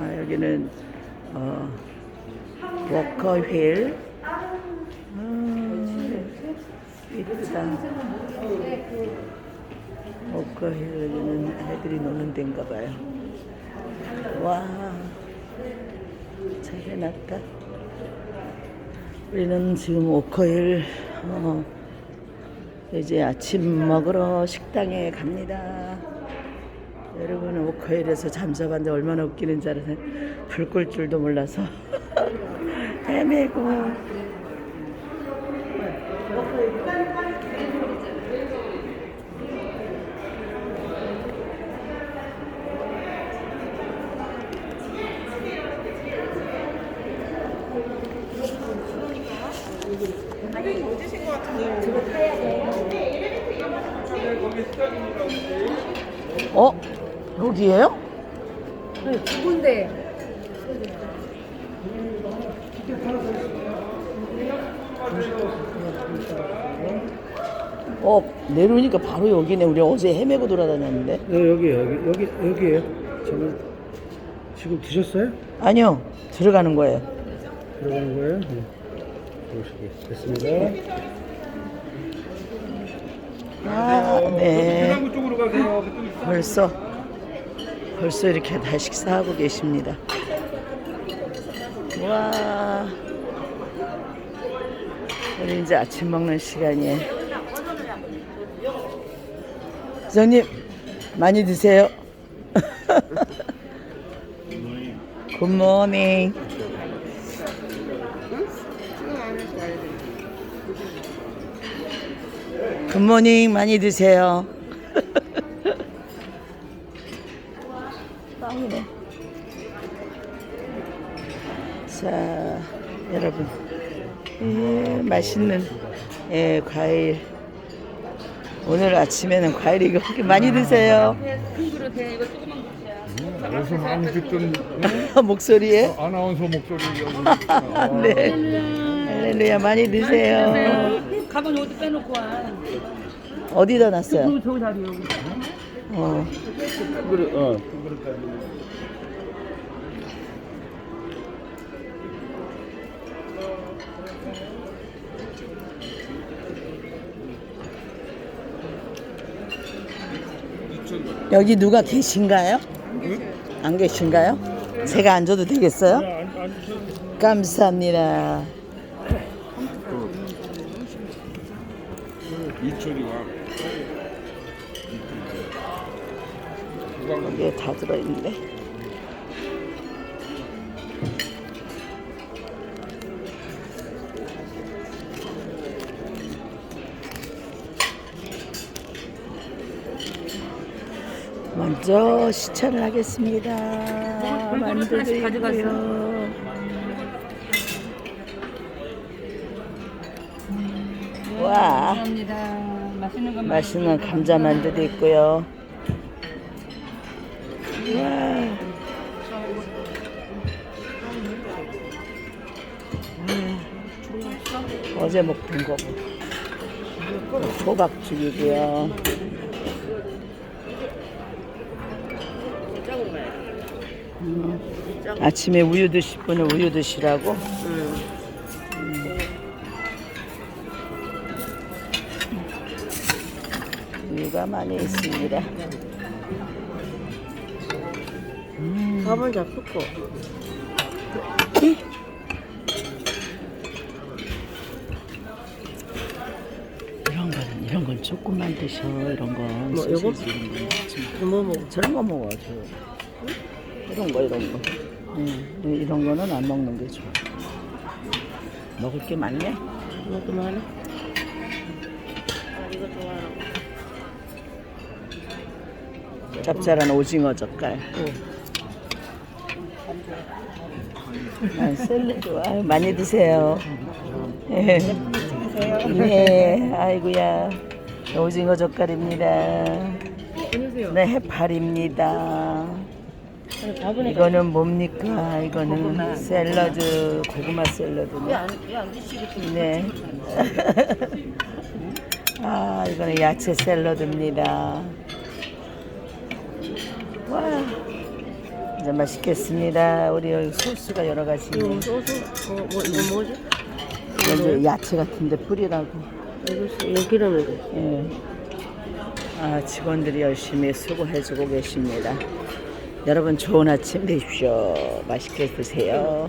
아, 여기는 어, 워커휠. 음, 이쁘다. 워커휠 여기는 애들이 노는 데인가 봐요. 와, 잘 해놨다. 우리는 지금 워커힐 어, 이제 아침 먹으러 식당에 갑니다. 여러분은 워커힐에서 잠자봤는데 얼마나 웃기는 줄 알아요. 불꿀 줄도 몰라서 헤매고 어? 여기에요? 두 군데. 어 내려오니까 바로 여기네. 우리 어제 헤매고 돌아다녔는데. 네, 여기 여기 여기 여기에요. 저는 지금 드셨어요? 아니요 들어가는 거예요. 들어가는 거예요? 네. 보시기 됐습니다. 아, 네. 쪽으로 가세요. 벌써 벌써 이렇게 다 식사하고 계십니다. 와, 우리 이제 아침 먹는 시간이에요. 부장님 많이 드세요. 굿모닝. 굿모닝 많이 드세요. 빵이네. 자, 여러분. 예, 맛있는 예, 과일. 오늘 아침에는 과일 이거 그렇게 많이 드세요. 큰 그릇에 이거 조그만 그릇이야. 어디서 많이 듣던 목소리에. 아나운서 목소리 네. 할렐루야 많이 드세요. 가방 여기 빼놓고 와. 어디다 놨어요? 저, 저 자리 여기. 어. 그릇 어. 여기 누가 계신가요? 안 계신가요? 제가 앉아도 되겠어요? 감사합니다. 이철이가 여기에 다 들어있는데. 먼저 시천을 하겠습니다. 만두도. 있고요. 와. 감사합니다. 맛있는 거 맛있는 감자 만두도 있고요. 와. 음. 어제 먹던 거고. 호박죽이고요. 음. 아침에 우유 드실 분은 우유 드시라고. 우유가 많이 있습니다. 밥을 잡수고. 이런 거는 이런 건 조금만 드셔 이런 건 뭐, 요거? 소시지 이런 거 먹지 마. 뭐 먹어? 저런 거 먹어 저 이런 거 이런 거 응, 이런 거는 안 먹는 게 좋아 먹을 게 많네 좋아하는 짭짤한 오징어 젓갈 아, 샐러드 아유, 많이 드세요 예. 네 아이고야 오징어 젓갈입니다. 네 해파리입니다 이거는 뭡니까? 이거는. 샐러드, 고구마 샐러드네. 네. 아, 이거는 야채 샐러드입니다. 와, 이제 맛있겠습니다. 우리 여기 소스가 여러 가지. 이거 있네. 소스? 어, 뭐, 이거 뭐지? 여기 야채 같은데 뿌리라고. 이거 이거 기름이고. 예. 아, 직원들이 열심히 수고해주고 계십니다. 여러분 좋은 아침 되십시오. 맛있게 드세요.